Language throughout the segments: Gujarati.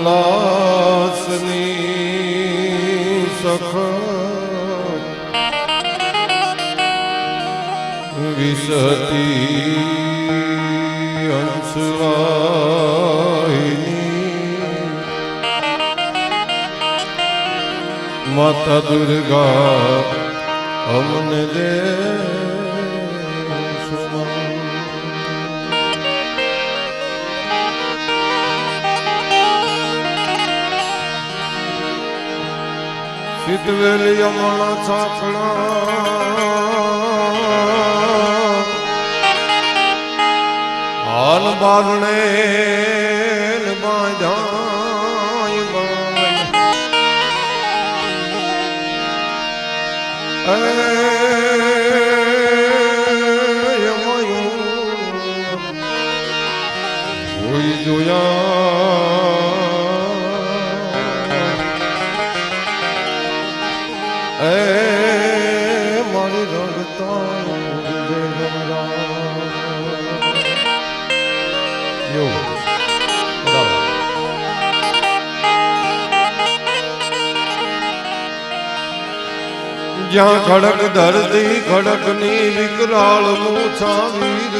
કમલાસની સખ વિસતી અંશવાહિની માતા દુર્ગા સિદ્ધવેલ યમણ છાકણા હાલ બારણે ને જ્યાં ખડક ધરતી, ખડકની વિકરાળ મૂછા વીર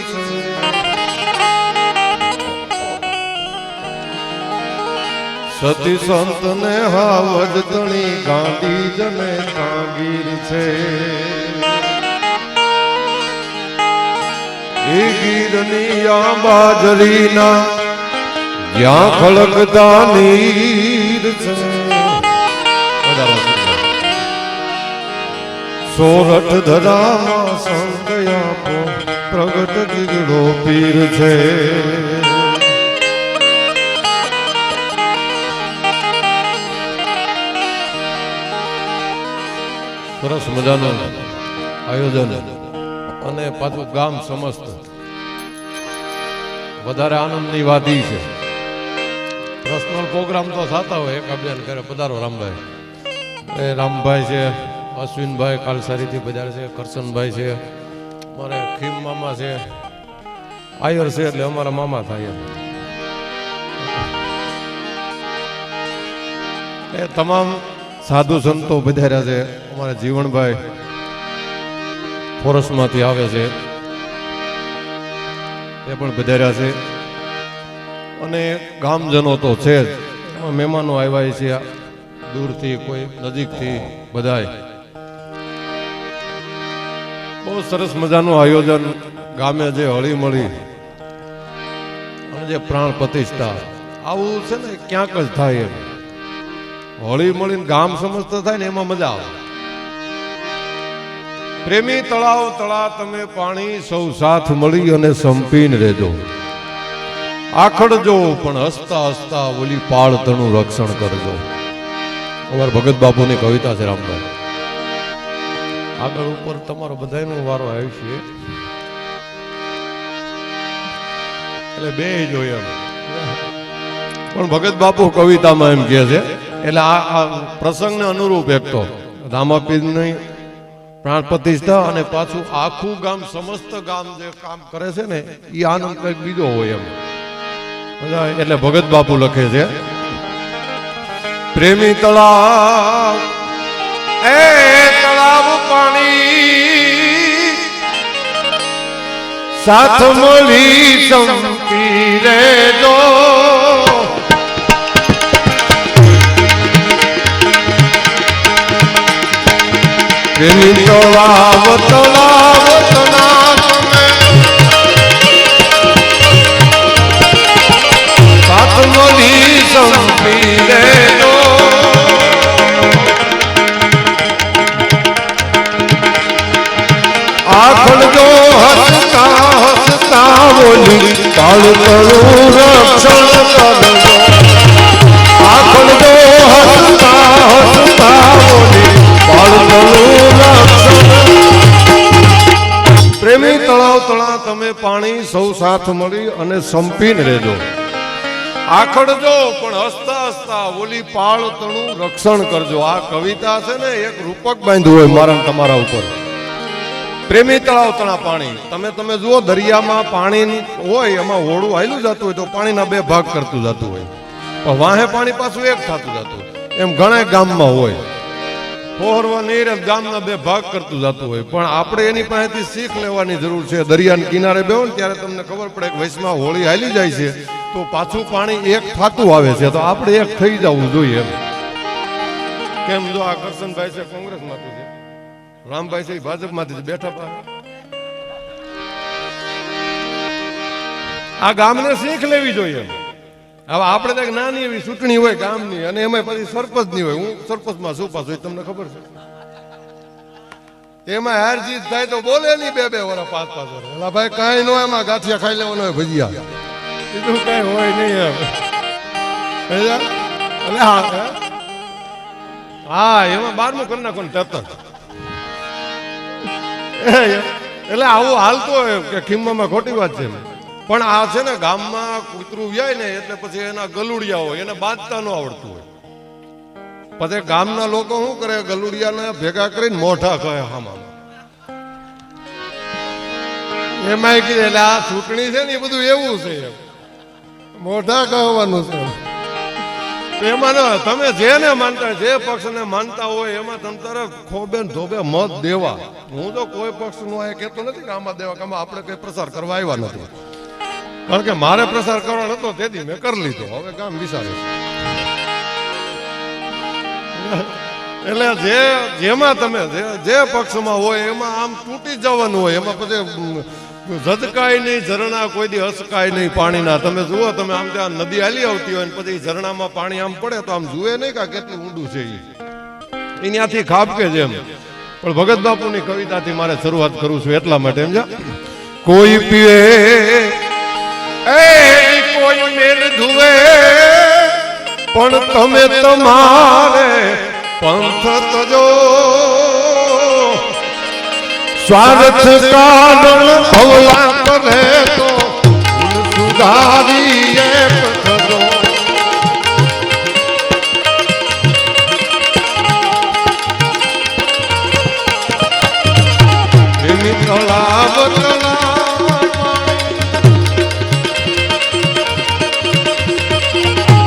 સતી સંત ને હાવજ તણી ગાંધી જને કાગીર છે. એ ગીરની આ બાજરીના જ્યાં ખડક નીર છે. સોરઠ ધરામાં સંગ આપો પ્રગટ ગીગડો પીર છે. સરસ મજાનું આયોજન અને પાછું ગામ સમસ્ત. વધારે આનંદની વાદી છે. પર્સનલ પ્રોગ્રામ તો થતા હોય એક અભિયાન કરે પધારો રામભાઈ. એ રામભાઈ છે. અશ્વિનભાઈ કાલસારીથી બજાર છે, કરશનભાઈ છે, મારે ખીમ મામા છે. આયર છે એટલે અમારા મામા થાય એ તમામ સાધુ સંતો પધાર્યા છે, અમારા જીવણભાઈ ફોરસમાંથી આવે છે. એ પણ પધાર્યા છે. અને ગામજનો તો છે જ. મહેમાનો આવ્યા છે, દૂરથી કોઈ નજીકથી બધાય. બહુ સરસ મજાનું આયોજન ગામે જે હળી મળી અને જે પ્રાણ પ્રતિષ્ઠા, આવું છે ને ક્યાંક જ થાય એમ. હળી મળીને ગામ સમજતો થાય ને એમાં મજા આવે. પ્રેમી તળાવ, તળા તમે પાણી, સૌ સાથ મળી અને સંપીને રહેજો. આખડજો પણ હસતા હસતા ઓલી પાળ તણું રક્ષણ કરજો. અમારા ભગત બાપુની કવિતા છે રામભાઈ. આગળ ઉપર તમારો બધાનો વારો આવશે એટલે બે જોઈએ પણ ભગત બાપુ કવિતામાં એમ કહે છે, એટલે આ પ્રસંગને અનુરૂપ એક તો રામાપીરની પ્રાણ પ્રતિષ્ઠા અને પાછું આખું ગામ સમસ્ત ગામ જે કામ કરે છે ને એ આનંદ કંઈક બીજો હોય એમ. એટલે ભગત બાપુ લખે છે, પ્રેમી તળાવ સાથ મળી સંપી રેજો પ્રેમી તો તળાવ બોલી કાળ કરું રક્ષણ કરજો. દો હસતા હસતા બોલી કાળ કરું રક્ષણ. પ્રેમી તળાવ તળા તમે પાણી સૌ સાથ મળી અને સંપીને રહેજો. આખડજો પણ હસતા હસતા ઓલી પાળ તણું રક્ષણ કરજો. આ કવિતા છે ને, એક રૂપક બાંધ્યું હોય મારા તમારા ઉપર. પ્રેમી તળાવ તણા પાણી. તમે તમે જુઓ, દરિયામાં પાણી હોય, એમાં હોડું હાયલું જતું હોય તો પાણીના બે ભાગ કરતું જતું હોય. પણ વાહે પાણી પાછું એક થતું જતું એમ ઘણા ગામમાં હોય. પોહરવા નહીં રે ગામના બે ભાગ કરતું જતું હોય. પણ આપણે એની પાસેથી શીખ લેવાની જરૂર છે. દરિયાના કિનારે બેહો ને ત્યારે તમને ખબર પડે કે વૈશમાં હોળી હાલી જાય છે. તો પાછું પાણી એક થાતું આવે છે. તો આપણે એક થઈ જવું જોઈએ કેમ જો આ કરશનભાઈ છે કોંગ્રેસમાંથી? રામભાઈ છે ભાજપમાંથી બેઠા પા આ ગામને શીખ લેવી જોઈએ હવે આપણે તો નાની એવી ચૂંટણી હોય ગામની અને એમાં પછી સરપંચની હોય. હું સરપંચમાં શું પાસ હોય તમને ખબર છે? એમાં હાર જીત થાય તો બોલે નહીં બે બે વર્ષ પાંચ પાંચ વર્ષ એલા ભાઈ કાંઈ ન એમાં ગાંઠિયા ખાઈ લેવાનો હોય ભજીયા. બીજું કઈ હોય નહીં એમ? એટલે હા હા. એમાં બારમું કરી નાખો ને તરત. એટલે આવું હાલતું હોય કે ખીમ્મામાં ખોટી વાત છે પણ આ છે ને ગામમાં કૂતરું વ્યાય ને એટલે પછી એના ગલુડિયા હોય, એને બાંધતા ન આવડતું હોય. પછી ગામના લોકો શું કરે? ગલુડિયાને ભેગા કરીને મોઢા કહે હામાં એમાં કીધે એટલે આ ચૂંટણી છે ને એ બધું એવું છે મોઢા કહેવાનું છે એમાં તમે જેને માનતા જે પક્ષને માનતા હોય, એમાં તમ તારે ખોબે ધોબે મત દેવા. હું તો કોઈ પક્ષનું કહેતો નથી કે આમાં દેવા, કે આમાં આપણે કઈ પ્રસાર કરવા આવ્યા નથી. કારણ કે મારે પ્રસાર કરવાનો હતો, તેથી મેં કરી લીધો. હવે કામ વિચારે એટલે જે, જેમાં તમે જે પક્ષમાં હોય, એમાં આમ તૂટી જવાનું હોય, એમાં પછી ઝદકાય નહીં, ઝરણા કોઈ દી હસકાય નહીં પાણીના. તમે જુઓ, તમે આમ ત્યાં નદી હાલી આવતી હોય પછી ઝરણામાં પાણી આમ પડે તો આમ જુએ નહીં કે કેટલું ઊંડું છે. એનાથી ખાબકે છે એમ. પણ ભગત બાપુની કવિતાથી મારે શરૂઆત કરું છું એટલા માટે એમ કોઈ પીએ એ કોઈ મેલ ધુવે, પણ તમે તમારે પંથ તજો સ્વાર્થ કારણ ભવલા કરે તો ભૂલ સુધારી એક થજો એની તળાવ તળાવ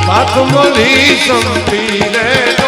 સાથ મળી સંપી લેજો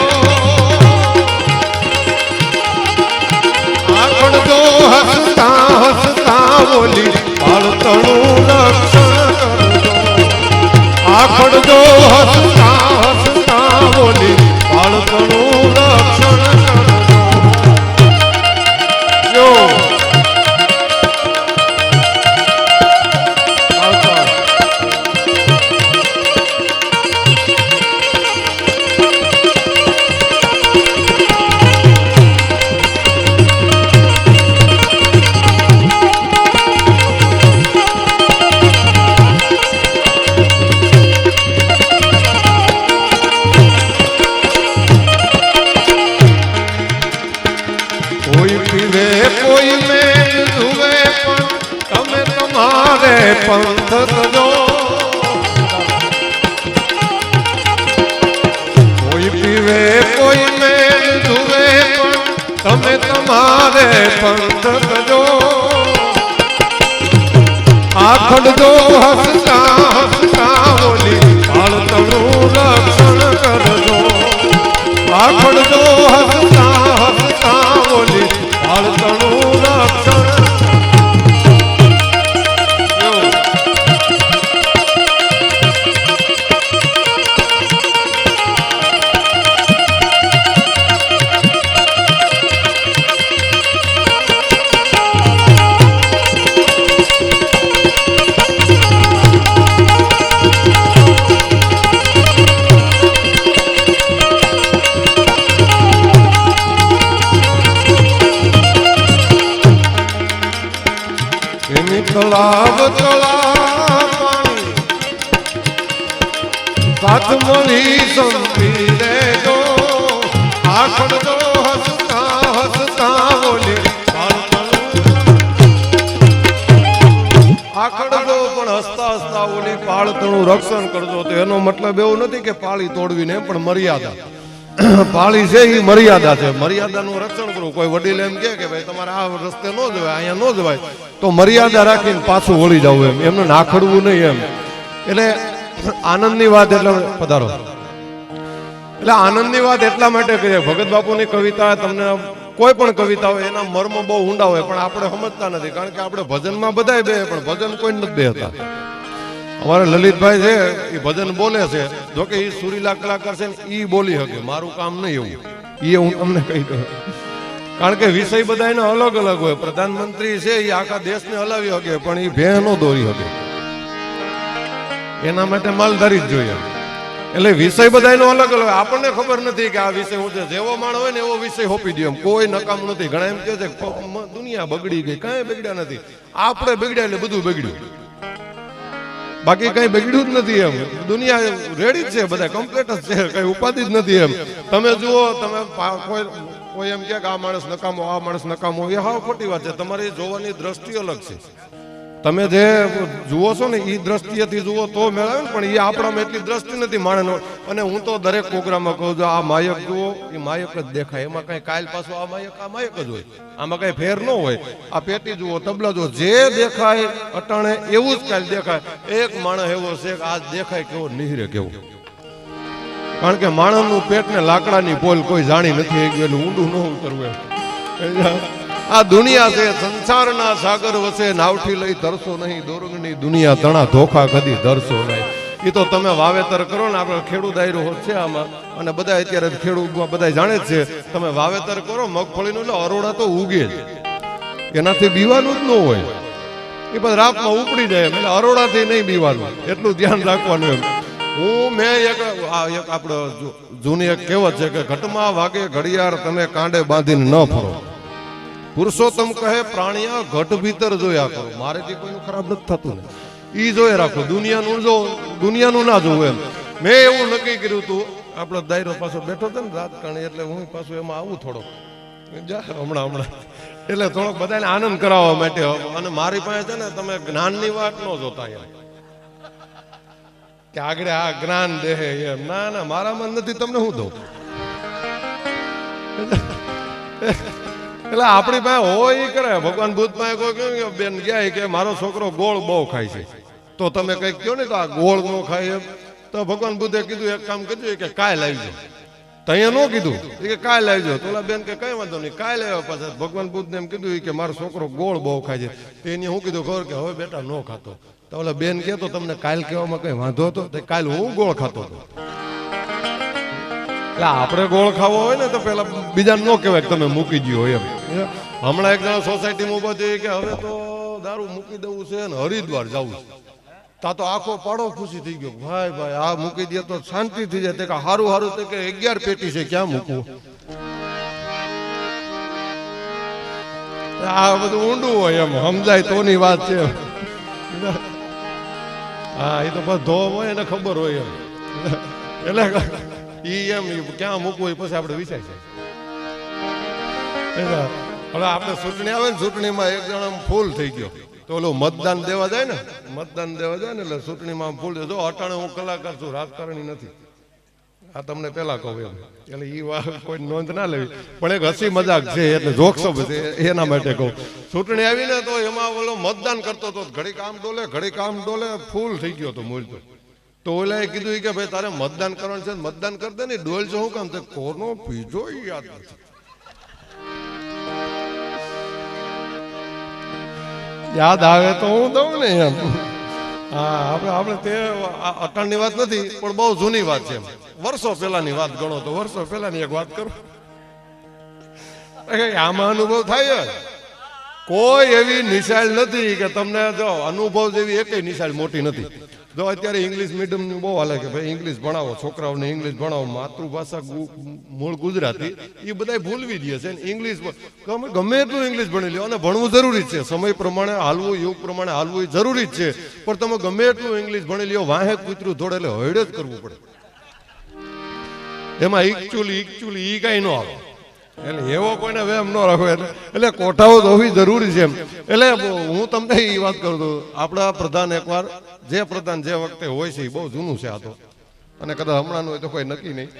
પંથ તજો કોઈ પીવે, કોઈ મેલ ધુવે પણ તમે તમારે પંથ તજો આખડ જો હસતા આખડ પણ હસતા હસતા ઓલી પાળતણું રક્ષણ કરજો. તો એનો મતલબ એવું નથી કે પાળી તોડવી ને પણ મર્યાદા. પાળી છે એ મર્યાદા છે. મર્યાદાનું રક્ષણ કરવું કોઈ વડીલ એમ કે કે, ભાઈ, તમારે આ રસ્તે ન જવાય, અહીંયા ન જવાય. તો મર્યાદા રાખીને પાછું વળી જવું એમ. એમને નાખડવું નહીં એમ. એટલે આનંદની વાત એટલે પધારો. એટલે આનંદની વાત એટલા માટે કરીએ. ભગત બાપુની કવિતા તમને કોઈ પણ કવિતા હોય, એના મર્મ બહુ ઊંડા હોય, પણ આપણે સમજતા નથી, કારણ કે આપણે ભજનમાં બધાય બે, પણ ભજન કોઈ નથી બેહતા અમારા લલિતભાઈ છે એ ભજન બોલે છે. જો કે એ સુરીલા કલાકાર છે એ બોલી શકે, મારું કામ નહીં એવું. એ હું તમને કહી દઉં. કારણ કે વિષય બધા એના અલગ અલગ હોય. પ્રધાનમંત્રી છે એ આખા દેશને હલાવી શકે, પણ એ ભે દોરી શકે. એના માટે માલધારી જ જોઈએ. એટલે વિષય બધા એનો અલગ અલગ. આપણને ખબર નથી કે આ વિષય હું છે જેવો માણ હોય ને એવો વિષય હોપી દે એમ કોઈ નકામ નથી. ઘણા એમ કહે છે દુનિયા બગડી ગઈ. કાંઈ બગડ્યા નથી. આપણે બગડ્યા એટલે બધું બગડ્યું. બાકી કઈ બગડ્યું જ નથી એમ. દુનિયા રેડી જ છે બધા કમ્પ્લીટ જ છે. કઈ ઉપાધિ જ નથી એમ. તમે જુઓ, તમે કોઈ કોઈ એમ કે આ માણસ નકામો, આ માણસ નકામો. એ હાવ ખોટી વાત છે. તમારી જોવાની દ્રષ્ટિ અલગ છે. તમે જે જુઓ છો ને એ દ્રષ્ટિએથી જુઓ તો મેળવે ને, પણ એ આપણામાં એટલી દ્રષ્ટિ નથી માણેનો. અને હું તો દરેક પ્રોગ્રામમાં કહું છું, આ માયક જુઓ એ માયક જ દેખાય. એમાં કઈ કાલ પાછું આ માયક આ માયક જ હોય. આમાં કઈ ફેર ન હોય. આ પેટી જુઓ, તબલા જુઓ, જે દેખાય, અટાણે એવું જ કાલ દેખાય. એક માણસ એવો છે કે આ દેખાય કેવો, નિહરે કેવો. કારણ કે માણસનું પેટ ને લાકડાની પોલ કોઈ જાણી નથી ગયું વેલું ઊંડું ન ઉતરવું એમ. આ દુનિયા છે, સંસારના સાગર વસે નાવઠી લઈ ધરશો નહીં, દોરંગની દુનિયા તણા ધોખા કદી ધરશો નહીં. એ તો તમે વાવેતર કરો ને, આપણે ખેડૂત આયરો છે આમાં. અને બધા અત્યારે ખેડૂતમાં બધા જાણે છે, તમે વાવેતર કરો, મગફળીનું એટલે અરોડા તો ઉગે જ. એનાથી બીવાનું જ ન હોય. એ પણ રાતમાં ઉપડી જાય એટલે અરોડાથી નહીં બીવાનું. એટલું ધ્યાન રાખવાનું એમ. હું મેં એક આ એક આપણો જૂની એક કહેવત છે કે, ઘટમાં વાગે ઘડિયાળ, તમે કાંડે બાંધીને ન ફરો. પુરુષોત્તમ કહે, પ્રાણિયા, ઘટ ભીતર જોયા કરો. મારેથી કોઈનું ખરાબ નથી થતું ને. ઈ જોઈ રાખો, દુનિયાનું જો, દુનિયાનું ના જોવું એમ. મેં એવું નક્કી કર્યું હતું આપણો દાયરો પાછો બેઠો હતો ને રાજકારણી, એટલે હું પાછું એમાં આવું થોડોક. જા, હમણાં હમણાં. એટલે થોડોક બધાને આનંદ કરાવવા માટે અને મારી પાસે છે ને, તમે જ્ઞાનની વાત ન જોતા યાર કે આગળ આ જ્ઞાન દેહે એમ. ના ના, મારામાં નથી, તમને હું દઉં. એટલે આપણી પાસે હોય કરે. ભગવાન બુદ્ધ પાસે કોઈ કહ્યું કે બેન ગયા કે મારો છોકરો ગોળ બહુ ખાય છે. તો તમે કંઈક કહો ને તો આ ગોળ ન ખાય એમ. તો ભગવાન બુદ્ધે કીધું, એક કામ કીધું કે કાય લાવજો તો અહીંયા ન કીધું. કે કાય લાવજો તો બેન કે કઈ વાંધો નહીં કાય આવ્યો પાછા. ભગવાન બુદ્ધને એમ કીધું કે મારો છોકરો ગોળ બહુ ખાય છે. તો એને હું કીધું, ખબર કે હવે બેટા ન ખાતો. તો ઓલા બેન કે તો તમને કાલ કહેવામાં કઈ વાંધો હતો? તો કાલ હું ગોળ ખાતો હતો. એટલે આપણે ગોળ ખાવો હોય ને તો પેલા બીજા ન કહેવાય કે તમે મૂકી દો એમ. હમણાં એક જણા સોસાયટીમાં ઊભો થયો કે હવે તો દારૂ મૂકી દેવું છે ને હરિદ્વાર જવું છે. તા તો આખો પાડો ખુશી થઈ ગયો. ભાઈ ભાઈ, આ મૂકી દે તો શાંતિ થઈ જાય. કે હારું હારું, તે કે અગિયાર પેટી છે, ક્યાં મૂકવું? આ બધું ઊંડું હોય એમ, સમજાય તોની વાત છે હા, એ તો બસ ધોમ હોય એને ખબર હોય એમ. એટલે ઈ એમ ક્યાં મૂકવું એ પછી આપણે વિચારી એટલે હવે આપણે ચૂંટણી આવે ને ચૂંટણીમાં એક જણ ફૂલ થઈ ગયો. તો ઓલું મતદાન દેવા જાય ને? મતદાન દેવા જાય ને એટલે ચૂંટણીમાં ફૂલ જો અટાણે હું કલાકાર છું, રાજકારણી નથી. આ તમને પેલા કહું એમ. એટલે એ વાત કોઈ નોંધ ના લેવી. પણ એક હસી મજાક છે, એટલે જોક્સો છે, એના માટે કહું. ચૂંટણી આવી ને તો એમાં ઓલો મતદાન કરતો હતો ઘડી કામ ડોલે ઘડી કામ ડોલે, ફૂલ થઈ ગયો હતો મૂળ તો. તો ઓલાએ કીધું કે ભાઈ તારે મતદાન કરવાનું છે મતદાન કરી દે ને. ડોલ છો શું કામ કોનો પીજો યાદ નથી. યાદ આવે તો હું દઉં ને એમ. હા, આપણે આપણે તે અટાણની વાત નથી, પણ બહુ જૂની વાત છે વર્ષો પહેલાની વાત ગણો તો વર્ષો પહેલાની એક વાત કરું. આમાં અનુભવ થાય. કોઈ એવી નિશાળ નથી કે તમને જો અનુભવ જેવી એકેય નિશાળ મોટી નથી. જો અત્યારે ઇંગ્લિશ મીડિયમનું બહુ હાલે કે ભાઈ. ઇંગ્લિશ ભણાવો, છોકરાઓને ઇંગ્લિશ ભણાવો, માતૃભાષા મૂળ ગુજરાતી એ બધા ભૂલવી દે છે. ઇંગ્લિશ ગમે ગમે એટલું ઇંગ્લિશ ભણી લો અને ભણવું જરૂરી છે. સમય પ્રમાણે હાલવું યુગ પ્રમાણે હાલવું એ જરૂરી જ છે. પણ તમે ગમે એટલું ઇંગ્લિશ ભણી લ્યો, વાહે કૂતરું થોડે એટલે હળે જ કરવું પડે. એમાં એકચ્યુઅલી એકચ્યુઅલી એ કઈ ન આવે. એટલે એવો કોઈને વેમ ન રાખો એટલે એટલે કોઠાઓ હોવી જરૂરી છે એટલે હું તમને એ વાત કરું છું. આપણા પ્રધાન એકવાર, જે પ્રધાન જે વખતે હોય છે એ બહુ જૂનું છે આ તો. અને કદાચ હમણાંનું હોય તો કોઈ નક્કી નહીં.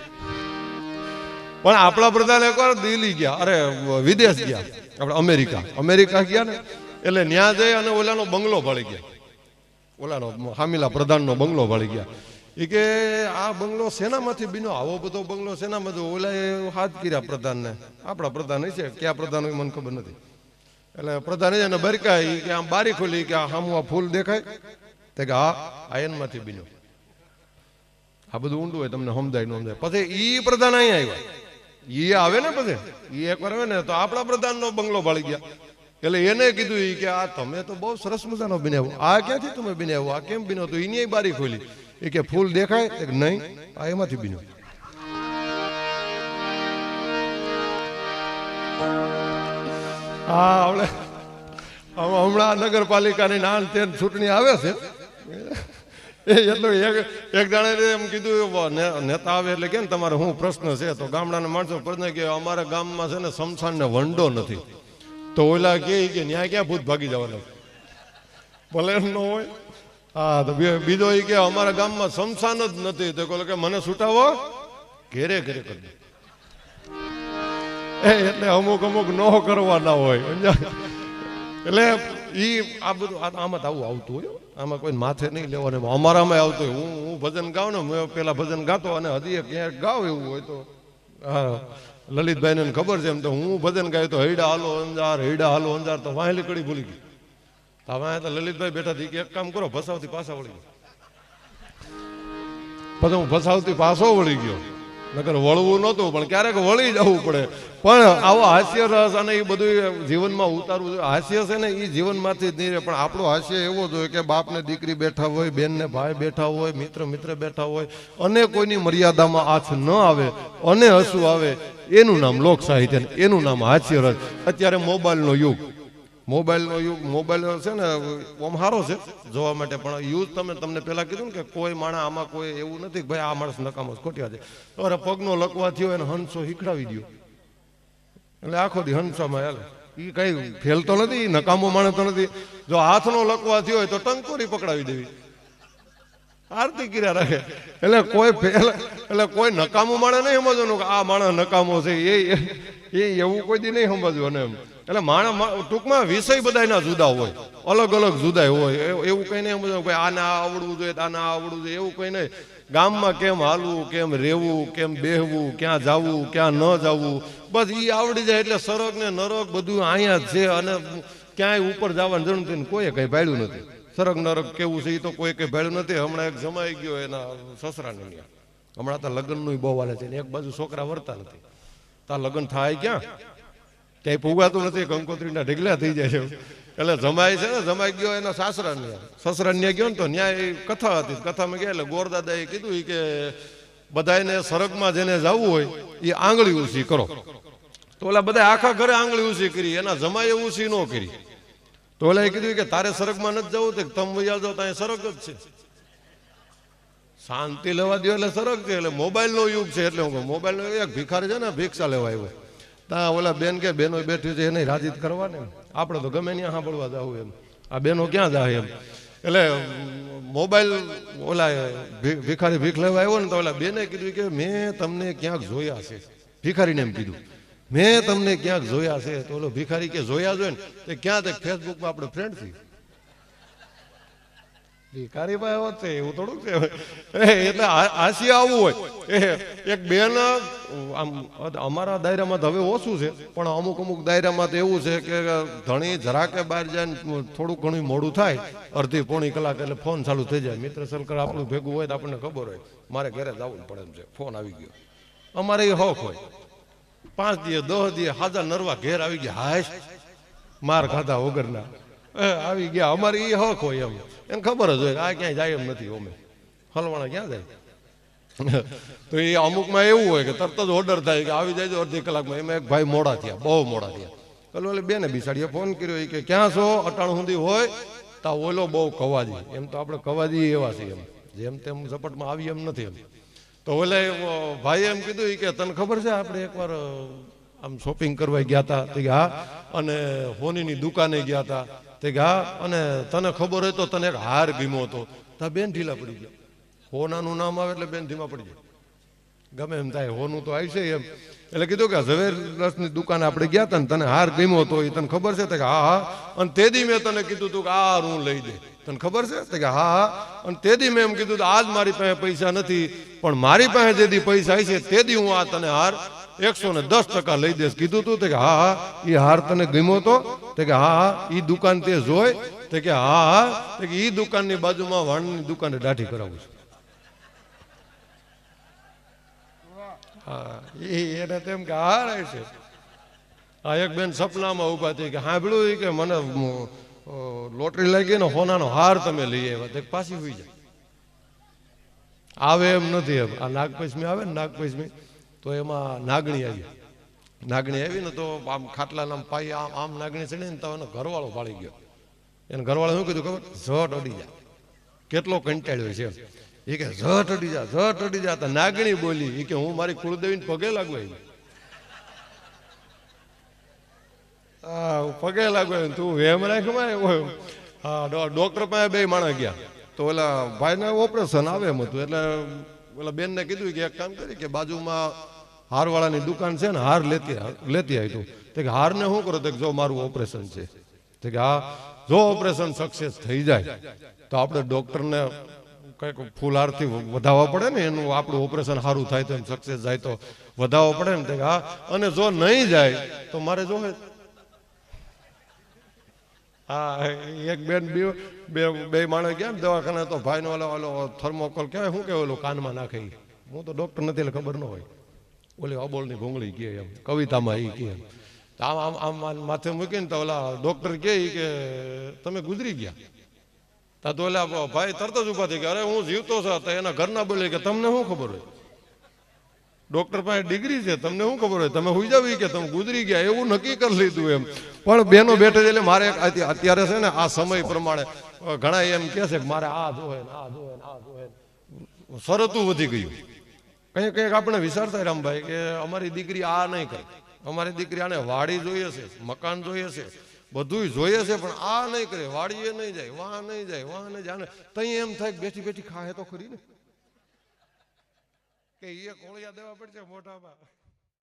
પણ આપણા પ્રધાન એકવાર દિલ્હી ગયા, અરે, વિદેશ ગયા, આપણે અમેરિકા. અમેરિકા ગયા ને, એટલે ન્યા જઈ અને ઓલાનો બંગલો ભળી ગયા. ઓલાનો હામીલા પ્રધાનનો બંગલો ભળી ગયા. એ કે આ બંગલો સેનામાંથી બીનો આવો બધો બંગલો સેનામાંથી ઓલાએ હાથ કર્યા પ્રધાનને. આપણા પ્રધાન છે ક્યાં પ્રધાન મને ખબર નથી. એટલે પ્રધાન એને બરકાય કે આમ બારી ખોલી કે આ સામું આ ફૂલ દેખાય? તે કે હા આયનમાંથી બીનો આ બધું ઊંડું હોય, તમને સમજાય, ન સમજાય. પછી ઈ પ્રધાન અહીંયા આવ્યા. એ આવે ને પછી? એ એકવાર આવે ને તો આપણા પ્રધાનનો બંગલો ભાળી ગયા. એટલે એને કીધું કે આ તમે તો બહુ સરસ મજાનો બિનાવો આ ક્યાંથી તમે બિનાવો આ કેમ બીનો તો એની બારી ખોલી. એ કે ફૂલ દેખાય કે નહીં, આ એમાંથી બીજું હા હવે હમણાં નગરપાલિકાની નાન તેન ચૂંટણી આવે છે. એટલું એક એક જણે એમ કીધું નેતા આવે એટલે કે તમારે શું પ્રશ્ન છે? તો ગામડાના માણસો પ્રશ્ન કે, અમારા ગામમાં છે ને શમશાન ને વંડો નથી. તો ઓલા કે, ન્યાય ક્યાં ભૂત ભાગી જવાના? ભલે એમ ન હોય. હા, તો બીજો એ કે અમારા ગામમાં શમશાન જ નથી. તો કહે કે મને છૂટાવો ઘેરે ઘેરે કરી એ, એટલે અમુક અમુક ન કરવાના હોય? એટલે ઈ આ બધું આમાં તો આવું આવતું હોય. આમાં કોઈ માથે નહીં લેવાનું. અમારામાં આવતું હોય. હું હું ભજન ગાઉં ને, મેં પેલા ભજન ગાતો અને હજી ક્યાંક ગાવ એવું હોય તો. હા. લલિતભાઈને ખબર છે એમ તો હું ભજન ગાયું તો હૈડા હાલો અંજાર, હૈડા હાલો અંજાર તો વાહેલી કડી ભૂલી ગઈ. હવે તો લલિતભાઈ બેઠા થી એક કામ કરો, ભસાવથી પાછા વળી પછી હું ભસાવથી પાછો વળી ગયો. નકર વળવું નહોતું, પણ ક્યારેક વળી જવું પડે. પણ આવો હાસ્ય રસ અને એ બધું જીવનમાં ઉતારવું જોઈએ. હાસ્ય છે ને એ જીવનમાંથી જ નહીં રહે પણ આપણો હાસ્ય એવો જોઈએ કે બાપને દીકરી બેઠા હોય, બેનને ભાઈ બેઠા હોય, મિત્ર મિત્ર બેઠા હોય, અને કોઈની મર્યાદામાં આછ ન આવે, અને હસવું આવે, એનું નામ લોક સાહિત્ય એનું નામ હાસ્ય રસ. અત્યારે મોબાઈલનો યુગ. મોબાઈલનો યુગ મોબાઈલ છે ને આમ સારો છે જોવા માટે. પણ યુઝ તમે તમને પહેલાં કીધું ને કે કોઈ માણસ આમાં કોઈ એવું નથી કે ભાઈ આ માણસ નકામો ખોટિયા છે. તમારે પગનો લકવા થયો એને હંસો હીખડાવી દો એટલે આખો દી હંસામાં હાલે. એ કઈ ફેલતો નથી નકામો માણસ તો નથી. જો હાથનો લકવા થયો હોય તો ટંકોરી પકડાવી દેવી. આરતી કર્યા રાખે. એટલે કોઈ એટલે કોઈ નકામું માણે નહીં સમજવાનું કે આ માણસ નકામો છે. એ એવું કોઈ દી નહીં સમજવાનું એમ. એટલે માણસ ટૂંકમાં વિષય બધાયના જુદા હોય. અલગ અલગ જુદા હોય. એવું કઈ નહીં સમજવાનું કે આને આવડવું જોઈએ આને આવડવું જોઈએ, એવું કઈ નહીં. ગામમાં કેમ હાલવું, કેમ રહેવું, કેમ બેહવું, ક્યાં જવું, ક્યાં ન જવું, બસ એ આવડી જાય એટલે સરગ ને નરક બધું અહીંયા છે અને ક્યાંય ઉપર જવાની જરૂર નથી કોઈએ કઈ ભાડ્યું નથી. સરગ નરક કેવું છે એ તો કોઈ કઈ ભાડ્યું નથી. હમણાં એક જમાઈ ગયો એના સસરાને ત્યાં. હમણાં તો લગ્નનું બહુ હાલે છે એક બાજુ છોકરા વર્તા નથી. તા લગ્ન થાય ક્યાં? ક્યાંય પુગાતું નથી, કંકોત્રીના ઢીગલા થઈ જાય છે. એટલે જમાઈ છે ને, જમાઈ ગયો એના સાસરા સસરા ને ગયો ને તો ન્યાય કથા હતી. કથામાં ગયા એટલે ગોરદાદાએ કીધું કે બધાને સરગમાં જેને જવું હોય એ આંગળી ઊંચી કરો. તો ઓલા બધા આખા ઘરે આંગળી ઊંચી કરી, એના જમાએ ઊંચી ન કરી. તો ઓલા કીધું કે તારે સરગમાં નથી જવું તો તમ વૈયા જાવ ત્યાં સરગ જ છે. શાંતિ લેવા દો એટલે સરગ છે, એટલે મોબાઈલનો યુગ છે, એટલે હું કહું, મોબાઈલનો એક ભિખારી છે ને, ભિક્ષા લેવા આવ્યો. ત્યાં ઓલા બેન કે બેનો બેઠી છે, એને રાજી કરવા ને આપણે તો ગમે ત્યાં સાંભળવા જાવ એમ. આ બેનો ક્યાં જાય એમ? એટલે મોબાઈલ ઓલા ભિખારી ભીખ લેવા આવ્યો ને તો ઓલા બેને કીધું કે, મેં તમને ક્યાંક જોયા છે. ભિખારીને એમ કીધું. મેં તમને ક્યાંક જોયા છે. તો ઓલો ભિખારી કે, જોયા જોઈએ ને? તે ક્યાં તે ફેસબુકમાં આપણે ફ્રેન્ડ છીએ ભિખારી ભાઈ છે એવું થોડુંક છે એટલે હાસી હાસ્ય આવું હોય. એક બેન, આમ, અમારા દાયરામાં તો હવે ઓછું છે, પણ અમુક અમુક દાયરામાં તો એવું છે કે ધણી જરાકે બહાર જાય થોડું ઘણું મોડું થાય, અડધી પોણી કલાક એટલે ફોન ચાલુ થઈ જાય. મિત્ર સર્કલ આપણું ભેગું હોય તો આપણને ખબર હોય. મારે ઘરે જવું પડે એમ છે. ફોન આવી ગયો. અમારે એ હોક હોય. પાંચ દિવસ, દસ દિવસ હાજા નરવા ઘેર આવી ગયા. હાશ. માર ખાધા વગરના. આવી ગયા. અમારે એ હક હોય એમ. એને ખબર જ હોય આ ક્યાંય જાય એમ નથી અમે. હલવાણા ક્યાં જાય? તો એ અમુકમાં એવું હોય કે તરત જ ઓર્ડર થાય કે આવી જાય અડધી કલાકમાં. એમાં એક ભાઈ મોડા થયા, બહુ મોડા થયા. પેલો એટલે બેને બિસાડીએ ફોન કર્યો. એ કે, ક્યાં છો? અટાણ સુધી હોય? તા ઓલો બહુ કવાજી. એમ તો આપણે કવાજી એવા છીએ એમ. જેમ તેમ ઝપટમાં આવી એમ નથી એમ. તો ઓલે ભાઈ એમ કીધું કે, તને ખબર છે, આપણે એકવાર આમ શોપિંગ કરવા ગયા હતા હા. અને હોનીની દુકાને ગયા હતા તે હા અને તને ખબર હોય તો તને એક હાર ગમ્યો હતો. તા બેન ઢીલા પડી ગયા. હોનાનું નામ આવે એટલે બેન ધીમા પડી જાય ગમે એમ થાય, હોનું તો આવશે એમ. એટલે કીધું કે ઝવેરસની દુકાને આપણે ગયા હતા ને તને હાર ગમ્યો હતો એ તને ખબર છે? તે હા હા. અને તે દી મેં તને કીધું તું કે આ હાર હું લઈ દે. તને ખબર છે? તે કે હા હા. અને તે દી મેં એમ કીધું આજ મારી પાસે પૈસા નથી, પણ મારી પાસે જે દી પૈસા છે તે દી હું આ તને હાર એકસો ને દસ ટકા લઈ દઈશ. કીધું તું કે હા હા એ હાર તને ગમ્યો તો? કે હા હા એ દુકાન તે જોઈ તે કે હા હા, તે કે એ દુકાનની બાજુમાં વાણની દુકાને દાઢી કરાવું છું. હા એને તેમ કે હાર છે. આ એક બેન સપનામાં ઊભા થઈ કે સાંભળ્યું કે મને લોટરી લાગી ને હોનાનો હાર તમે લઈ આવ્યા. તે પાછી હોઈ જાય આવે એમ નથી એમ. આ નાગપંચમી આવે ને નાગપંચમી? તો એમાં નાગણી આવી. નાગણી આવી ને તો આમ ખાટલાના પાઈ આમ આમ નાગણી ચડી ને તો એનો ઘરવાળો પાડી ગયો. એને ઘરવાળો શું કીધું ખબર? ઝટ અડી જા. કેટલો કંટાળ્યો છે એ કે ઝટ અડી જા, ઝટ અડી જા. તો નાગણી બોલી. એ કે હું મારી કુળદેવીને પગે લાગવા હા પગે લાગવાય તું એમ રાખમાં હા ડોક્ટર પાસે બે માણસ ગયા. તો ઓલા ભાઈને ઓપરેશન આવે એમ હતું. એટલે ઓલા બેનને કીધું કે એક કામ કરી કે બાજુમાં હારવાળાની દુકાન છે ને હાર લેતી લેતી આવી તું. કે હારને શું કરો? તો જો મારું ઓપરેશન છે. તે કે હા, જો ઓપરેશન સક્સેસ થઈ જાય, તો આપણે ડોક્ટરને કંઈક ફૂલહારથી વધાવવા પડે ને એનું આપણું ઓપરેશન સારું થાય તો એમ સક્સેસ જાય તો વધાવવો પડે ને. તે હા, અને જો નહીં જાય, તો મારે જો હા એક બેન બે બે બે માણસ ગયા ને દવાખાને, તો ભાઈનો ઓલો ઓલો થર્મોકોલ કહેવાય, શું કહેવાય ઓલું કાનમાં નાખે હું તો ડોક્ટર નથી એટલે ખબર ન હોય. ઓલી અબોલની ભૂંગળી કહે એમ, કવિતામાં એ કહે આમ આમ આમ માથે મૂકીને તો ઓલા ડોક્ટર કહે કે, તમે ગુજરી ગયા. તા તો ઓલા ભાઈ તરત જ ઊભા થઈ ગયા, અરે હું જીવતો છું. તો એના ઘરના બોલે કે, તમને શું ખબર હોય? ડોક્ટર પાસે ડિગ્રી છે, તમને શું ખબર હોય? તમે હુઈ જાવી કે, તમે ગુજરી ગયા. એવું નક્કી કરી લીધું એમ. પણ બેનો બેઠે એટલે મારે અત્યારે છે ને આ સમય પ્રમાણે ઘણા એમ કહે છે કે, મારે આ જોવે આ જોવે આ જોવે શરતું વધી ગયું. કંઈક કંઈક આપણે વિચારતા રામભાઈ કે અમારી દીકરી આ નહીં કરે. અમારી દીકરી આને વાડી જોઈએ છે, મકાન જોઈએ છે, બધુંય જોઈએ છે, પણ આ નહીં કરે, વાડીએ નહીં જાય વાહ નહીં જાય વાહ નહીં જાય. તઈ એમ થાય બેઠી બેઠી ખાહે તો ખરી ને? કે એ કોળિયા દેવા પડશે મોઢામાં.